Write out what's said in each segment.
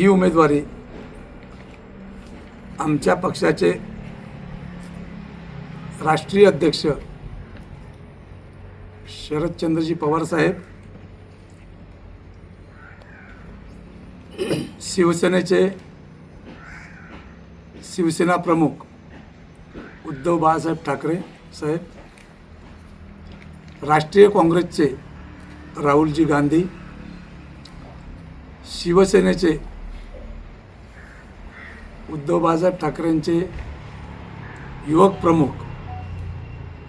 ही उमेदवारी आमच्या पक्षाचे राष्ट्रीय अध्यक्ष शरदचंद्रजी पवार साहेब शिवसेनेचे शिवसेना प्रमुख उद्धव बाळासाहेब ठाकरे साहेब राष्ट्रीय काँग्रेसचे राहुलजी गांधी शिवसेनेचे उद्धव बाळासाहेब ठाकरेंचे युवक प्रमुख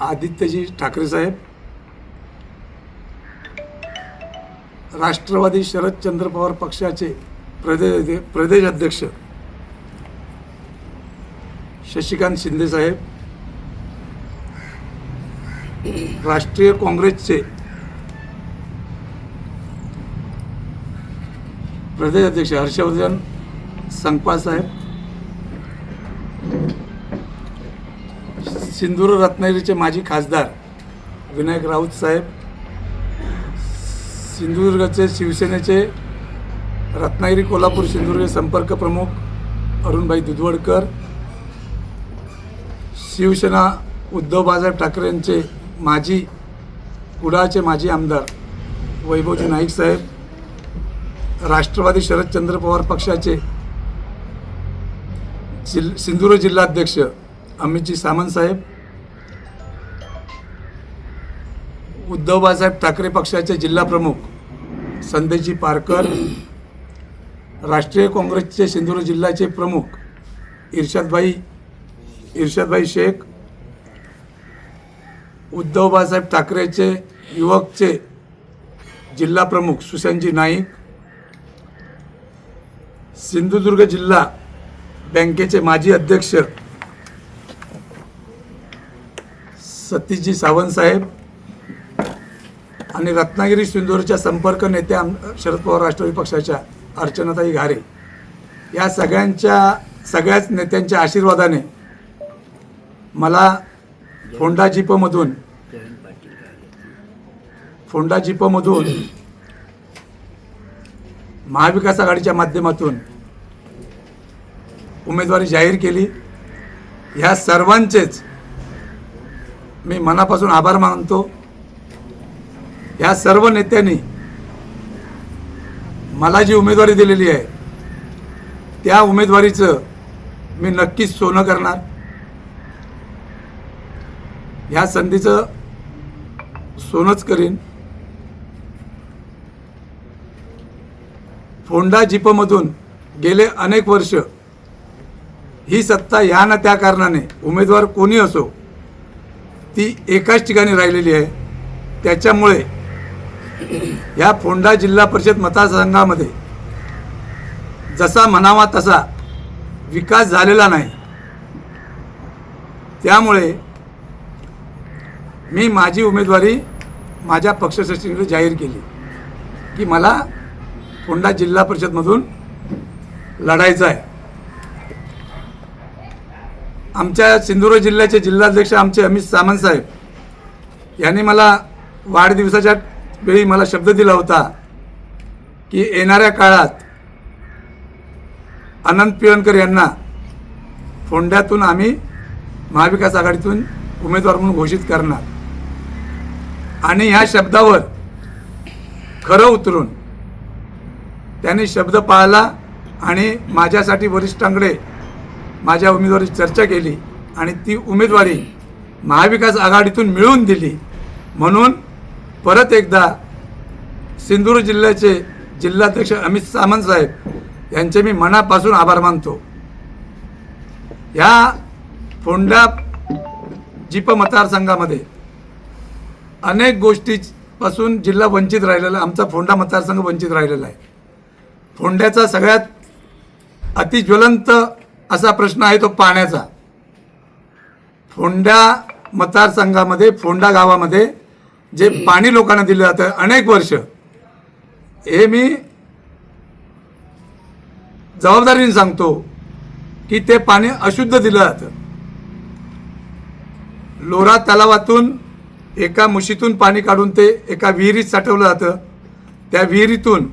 आदित्यजी ठाकरे साहेब राष्ट्रवादी शरदचंद्र पवार पक्षाचे प्रदेश प्रदेश अध्यक्ष शशिकांत शिंदे साहेब राष्ट्रीय काँग्रेसचे प्रदेश अध्यक्ष हर्षवर्धन संकपाळ साहेब सिंधुदुर्ग रत्नागिरीचे माजी खासदार विनायक राऊत साहेब सिंधुदुर्गचे शिवसेनेचे रत्नागिरी कोल्हापूर सिंधुदुर्ग संपर्क प्रमुख अरुणभाई दुधवडकर शिवसेना उद्धव बाळासाहेब ठाकरेंचे माजी कुडाळचे माजी आमदार वैभवजी नाईक साहेब राष्ट्रवादी शरदचंद्र पवार पक्षाचे जिल सिंधुदुर्ग जिल्हाध्यक्ष अमितजी सामंत साहेब उद्धव बाळासाहेब ठाकरे पक्षाचे जिल्हा प्रमुख संदेशजी पारकर राष्ट्रीय काँग्रेसचे सिंधुदुर्ग जिल्ह्याचे प्रमुख इर्शादभाई इर्शादभाई शेख उद्धव बाळासाहेब ठाकरेचे युवकचे जिल्हा प्रमुख सुशांतजी नाईक सिंधुदुर्ग जिल्हा बँकेचे माजी अध्यक्ष सतीशजी सावंत साहेब आणि रत्नागिरी सिंधूरच्या संपर्क नेत्या आम- शरद पवार राष्ट्रवादी पक्षाच्या अर्चनाताई घारे या सगळ्यांच्या सगळ्याच नेत्यांच्या आशीर्वादाने मला फोंडा जिपमधून फोंडा जिपमधून महाविकास आघाडीच्या माध्यमातून उमेदवारी जाहीर केली. ह्या सर्वांचेच मी मनापासून आभार मानतो. या सर्व नेत्यांनी मला जी उमेदवारी दिलेली आहे त्या उमेदवारीचं मी नक्कीच सोनं करणार. ह्या संधीचं सोनंच करीन. फोंडा जिपमधून गेले अनेक वर्ष ही सत्ता या ना त्या कारणाने उमेदवार कोणी असो ती एकाच ठिकाणी राहिलेली आहे. त्याच्यामुळे या फोंडा जिल्हा परिषद मतदारसंघामध्ये जसा म्हणावा तसा विकास झालेला नाही. त्यामुळे मी माझी उमेदवारी माझ्या पक्षश्रेष्ठीकडे जाहीर केली की मला फोंडा जिल्हा परिषदमधून लढायचं आहे. आमच्या सिंधुदुर्ग जिल्ह्याचे जिल्हाध्यक्ष आमचे अमित सामंत साहेब यांनी मला वाढदिवसाच्या वेळी मला शब्द दिला होता की येणाऱ्या काळात अनंत पिळणकर यांना फोंड्यातून आम्ही महाविकास आघाडीतून उमेदवार म्हणून घोषित करणार. आणि ह्या शब्दावर खरं उतरून त्यांनी शब्द पाळला आणि माझ्यासाठी वरिष्ठांकडे माझ्या उमेदवारीची चर्चा केली आणि ती उमेदवारी महाविकास आघाडीतून मिळवून दिली. म्हणून परत एकदा सिंधुदुर्ग जिल्ह्याचे जिल्हाध्यक्ष अमित सामंत साहेब यांचे मी मनापासून आभार मानतो. ह्या फोंडा जिप मतदारसंघामध्ये अनेक गोष्टीपासून जिल्हा वंचित राहिलेला आमचा फोंडा मतदारसंघ वंचित राहिलेला आहे. फोंड्याचा सगळ्यात अतिज्वलंत असा प्रश्न आहे तो पाण्याचा. फोंडा मतदारसंघामध्ये फोंडा गावामध्ये जे पाणी लोकांना दिलं जातं अनेक वर्ष. हे मी जबाबदारीने सांगतो की ते पाणी अशुद्ध दिलं जातं. लोरा तलावातून एका मुशीतून पाणी काढून ते एका विहिरीत साठवलं जातं. त्या विहिरीतून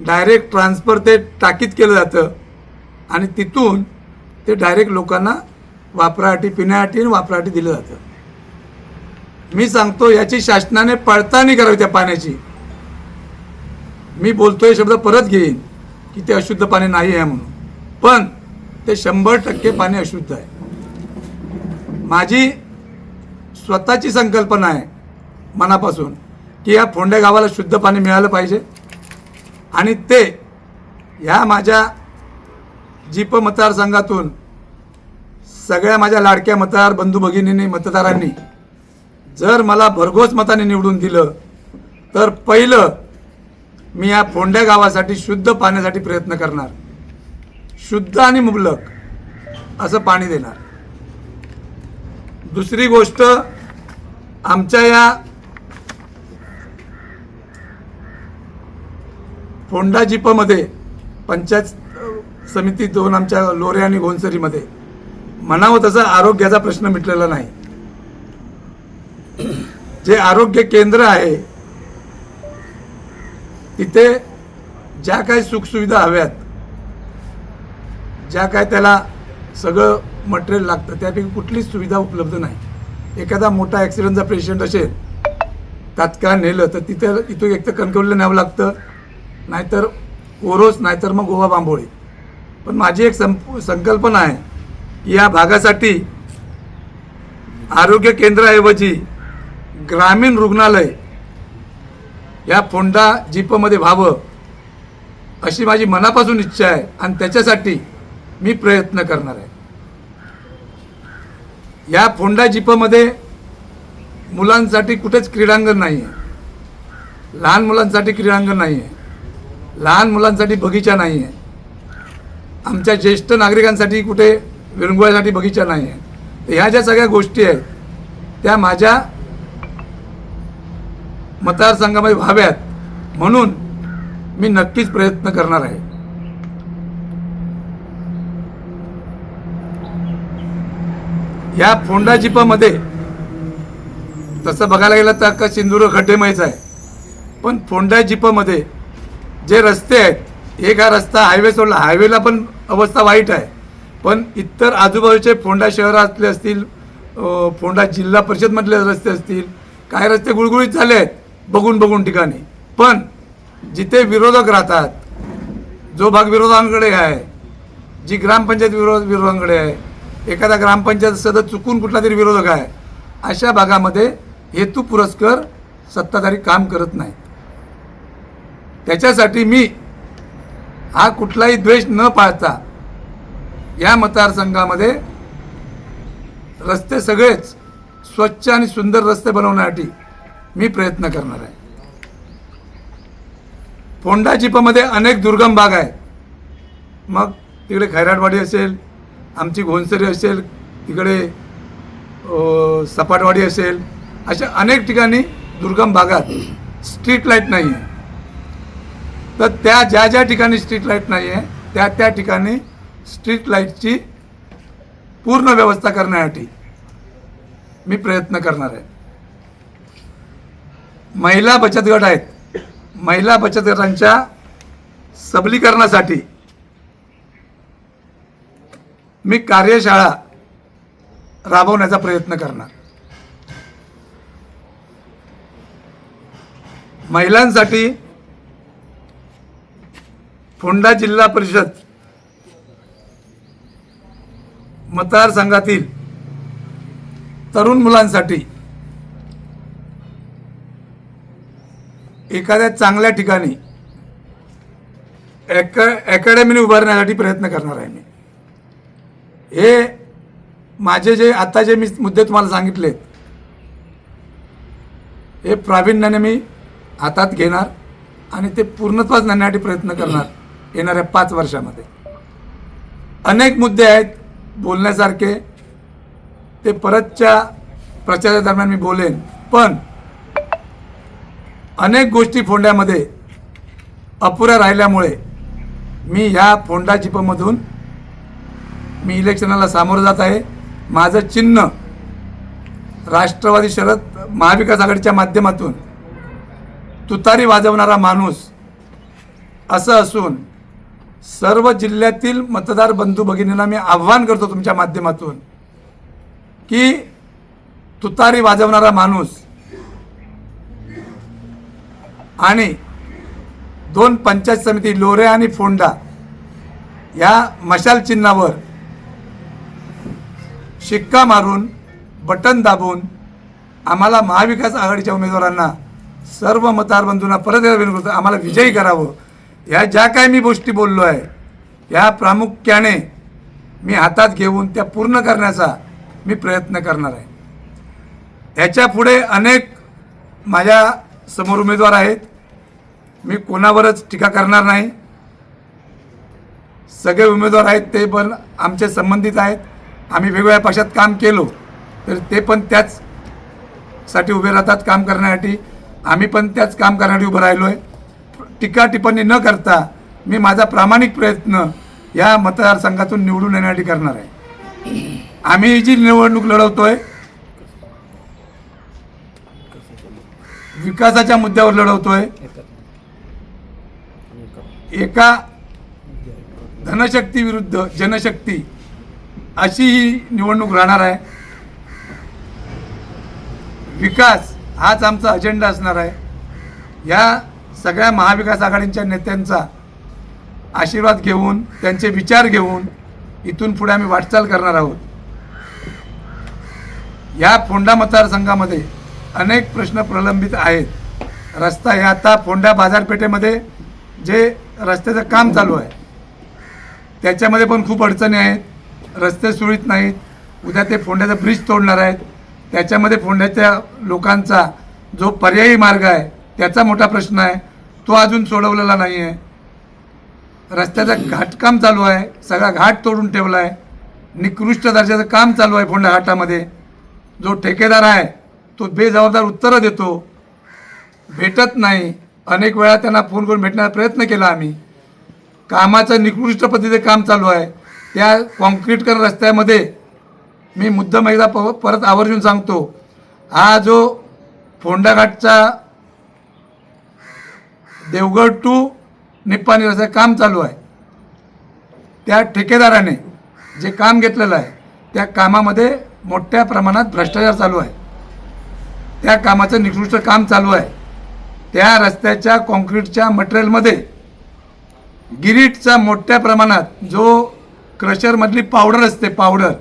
डायरेक्ट ट्रान्सफर ते टाकीत केलं जातं आणि तिथून ते डायरेक्ट लोकांना वापरासाठी पिण्यासाठी आणि वापरासाठी दिलं जातं. मी सांगतो याची शासनाने पडताळणी करावी त्या पाण्याची. मी बोलतोय शब्द परत घेईन की ते अशुद्ध पाणी नाही आहे म्हणून. पण ते शंभर टक्के पाणी अशुद्ध आहे. माझी स्वतःची संकल्पना आहे मनापासून की या फोंड्या गावाला शुद्ध पाणी मिळालं पाहिजे. आणि ते ह्या माझ्या जीप मतदारसंघातून सगळ्या माझ्या लाडक्या मतदार बंधू भगिनींनी मतदारांनी जर मला भरघोस मताने निवडून दिलं तर पहिलं मी या फोंड्या गावासाठी शुद्ध पाण्यासाठी प्रयत्न करणार. शुद्ध आणि मुबलक असं पाणी देणार. दुसरी गोष्ट आमच्या या फोंडा जिपमध्ये पंचायत समिती दोन आमच्या लोरे आणि घोनसरीमध्ये म्हणावं तसं आरोग्याचा प्रश्न मिटलेला नाही. जे आरोग्य केंद्र आहे तिथे ज्या काही सुखसुविधा हव्यात ज्या काय त्याला सगळं मटेरियल लागतं त्यापैकी कुठलीच सुविधा उपलब्ध नाही. एखादा मोठा ॲक्सिडेंटचा पेशंट असेल तात्काळ नेलं तर तिथे इथं एक तर कणकवलीला न्यावं लागतं नाहीतर कोरोस नाहीतर मग गोवा बांबोळी. पण माझी एक संप संकल्पना आहे की या भागासाठी आरोग्य केंद्राऐवजी ग्रामीण रुग्णालय या फोंडा जीपमध्ये व्हावं अशी माझी मनापासून इच्छा आहे आणि त्याच्यासाठी मी प्रयत्न करणार आहे. या फोंडा जीपमध्ये मुलांसाठी कुठेच क्रीडांगण नाही आहे लहान मुलांसाठी क्रीडांगण नाही आहे लहान मुलांसाठी बगीचा नाही आहे आमच्या ज्येष्ठ नागरिकांसाठी कुठे विरंगुळ्यासाठी बगीचा नाही आहे तर ह्या ज्या सगळ्या गोष्टी आहेत त्या माझ्या मतदारसंघामध्ये व्हाव्यात म्हणून मी नक्कीच प्रयत्न करणार आहे. या फोंडा जिपामध्ये तसं बघायला गेलं तर अख्खा सिंधुदुर्ग खड्डेमयच आहे. पण फोंडा जिपामध्ये जे रस्ते आहेत एक हा रस्ता हायवे सोडला हायवेला पण अवस्था वाईट आहे. पण इतर आजूबाजूचे फोंडा शहरातले असतील फोंडा जिल्हा परिषदमधले रस्ते असतील काही रस्ते गुळगुळीत झाले आहेत. बघून बघून ठिकाणी. पण जिथे विरोधक राहतात जो भाग विरोधांकडे आहे जी ग्रामपंचायत विरोध विरोधांकडे आहे एखादा ग्रामपंचायत सदस्य चुकून कुठला तरी विरोधक आहे अशा भागामध्ये हेतू पुरस्कर सत्ताधारी काम करत नाही त्याच्यासाठी मी हा कुठलाही द्वेष न पाळता या मतदारसंघामध्ये रस्ते सगळेच स्वच्छ आणि सुंदर रस्ते बनवण्यासाठी मी प्रयत्न करणार आहे. फोंडा जिपामध्ये अनेक दुर्गम भाग आहे मग तिकडे खैराटवाडी असेल आमची घोणसरी असेल तिकडे सपाटवाडी असेल अशा अनेक ठिकाणी दुर्गम भागात स्ट्रीट लाइट नाही आहे. तर त्या ज्या ज्या ठिकाणी स्ट्रीट लाइट नाही आहे त्या त्या ठिकाणी स्ट्रीट लाईटची पूर्ण व्यवस्था करण्यासाठी मी प्रयत्न करणार आहे. महिला बचत गट आहेत. महिला बचत गटांच्या सबलीकरणासाठी मी कार्यशाळा राबवण्याचा प्रयत्न करणार. महिलांसाठी फोंडा जिल्हा परिषद मतदारसंघातील तरुण मुलांसाठी एखाद्या चांगल्या ठिकाणी ॲक अकॅडमीने उभारण्यासाठी प्रयत्न करणार आहे मी. हे माझे जे आता जे मी मुद्दे तुम्हाला सांगितलेत हे प्रावीण्याने मी हातात घेणार आणि ते पूर्णत्वाच नेण्यासाठी प्रयत्न करणार येणाऱ्या पाच वर्षामध्ये. अनेक मुद्दे आहेत बोलण्यासारखे ते परतच्या प्रचारादरम्यान मी बोलेन पण अनेक गोष्टी फोंड्यामध्ये अपुऱ्या राहिल्यामुळे मी ह्या फोंडा चिपमधून मी इलेक्शनाला सामोरं जात आहे. माझं चिन्ह राष्ट्रवादी शरद महाविकास आघाडीच्या माध्यमातून तुतारी वाजवणारा माणूस असं असून सर्व जिल्ह्यातील मतदार बंधू भगिनींना मी आव्हान करतो तुमच्या माध्यमातून की तुतारी वाजवणारा माणूस आणि दोन पंचायत समिती लोरे आणि फोंडा या मशाल चिन्हावर शिक्का मारून बटन दाबून आम्हाला महाविकास आघाडीच्या उमेदवारांना सर्व मतदार बंधूंना परत एकदा विनंती करतो आम्हाला विजयी करावं. ह्या ज्या काय मी गोष्टी बोललो आहे ह्या प्रामुख्याने मी हातात घेऊन त्या पूर्ण करण्याचा मी प्रयत्न करणार आहे. ह्याच्या पुढे अनेक माझ्यासमोर उमेदवार आहेत. मी कोणावरच टीका करणार नाही. सगळे उमेदवार आहेत ते पण आमचे संबंधित आहेत. आम्ही वेगवेगळ्या पक्षात काम केलो तर ते पण त्याच साठी उभे राहतात काम करण्यासाठी. आम्ही पण त्याच काम करण्यासाठी उभं राहिलो आहे टीका टिप्पणी न करता मी माझा प्रामाणिक प्रयत्न या मतदारसंघातून निवडून येण्यासाठी करणार आहे. आम्ही जी निवडणूक लढवतोय विकासाच्या मुद्द्यावर लढवतोय एका धनशक्ती विरुद्ध जनशक्ती अशी ही निवडणूक राहणार आहे. विकास हाच आमचा अजेंडा असणार आहे. या सगळ्या महाविकास आघाडीच्या नेत्यांचा आशीर्वाद घेऊन त्यांचे विचार घेऊन इथून पुढे आम्ही वाटचाल करणार आहोत. या फोंडा मतदारसंघामध्ये अनेक प्रश्न प्रलंबित आहेत. रस्ता हे आता फोंडा बाजारपेठेमध्ये जे रस्त्याचं काम चालू आहे त्याच्यामध्ये पण खूप अडचणी आहेत. रस्ते सुरळीत नाहीत. उद्या ते फोंड्याचा ब्रिज तोडणार आहेत. त्याच्यामध्ये फोंड्याच्या लोकांचा जो पर्यायी मार्ग आहे त्याचा मोठा प्रश्न आहे. तो अजून सोडवलेला नाही आहे रस्त्याचं घाटकाम चालू आहे. सगळा घाट तोडून ठेवला आहे निकृष्ट दर्जाचं काम चालू आहे फोंडा घाटामध्ये. जो ठेकेदार आहे तो बेजबाबदार उत्तरं देतो. भेटत नाही. अनेक वेळा त्यांना फोन करून भेटण्याचा प्रयत्न केला आम्ही. कामाचं निकृष्ट पद्धतीचे काम चालू आहे. त्या कॉन्क्रीटकर रस्त्यामध्ये मी मुद्दाम एकदा प परत आवर्जून सांगतो. हा जो फोंडाघाटचा देवगड टू निप्पाणी रस्ता काम चालू आहे. त्या ठेकेदाराने जे काम घेतलेलं आहे त्या कामामध्ये मोठ्या प्रमाणात भ्रष्टाचार चालू आहे. त्या कामाचं निकृष्ट काम चालू आहे. त्या रस्त्याच्या कॉन्क्रीटच्या मटेरियलमध्ये गिरीटचा मोठ्या प्रमाणात जो क्रशरमधली पावडर असते पावडर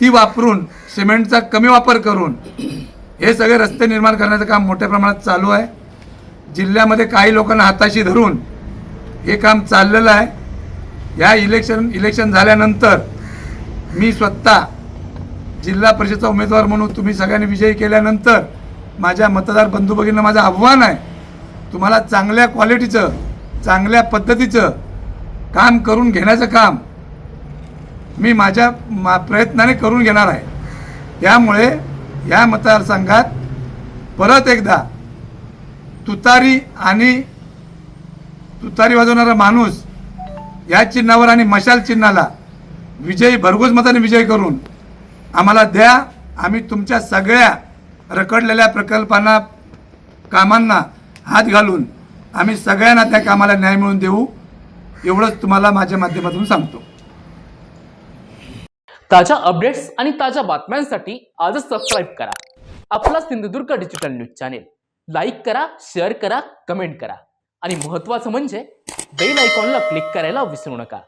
ती वापरून सिमेंटचा कमी वापर करून हे सगळे रस्ते निर्माण करण्याचं काम मोठ्या प्रमाणात चालू आहे. जिल्ह्यामध्ये काही लोकांना हाताशी धरून हे काम चाललेलं आहे. या इलेक्शन इलेक्शन झाल्यानंतर मी स्वतः जिल्हा परिषदचा उमेदवार म्हणून तुम्ही सगळ्यांनी विजयी केल्यानंतर माझ्या मतदार बंधू भगिनींना माझं आव्हान आहे तुम्हाला चांगल्या क्वालिटीचं चांगल्या पद्धतीचं काम करून घेण्याचं काम मी माझ्या मा प्रयत्नाने करून घेणार आहे. त्यामुळे या मतदारसंघात परत एकदा तुतारी आणि तुतारी वाजवणारा माणूस या चिन्हावर आणि मशाल चिन्हाला विजयी भरघोस मताने विजय करून आम्हाला द्या. आम्ही तुमच्या सगळ्या रखडलेल्या प्रकल्पांना कामांना हात घालून आम्ही सगळ्यांना त्या कामाला न्याय मिळवून देऊ एवढंच तुम्हाला माझ्या माध्यमातून सांगतो. ताज्या अपडेट्स आणि ताज्या बातम्यांसाठी आजच सबस्क्राईब करा. आपला Sindhudurg digital news channel. Like करा शेअर करा कमेंट करा. आणि महत्त्वाचं म्हणजे बेल आयकॉनला क्लिक करायला विसरू नका.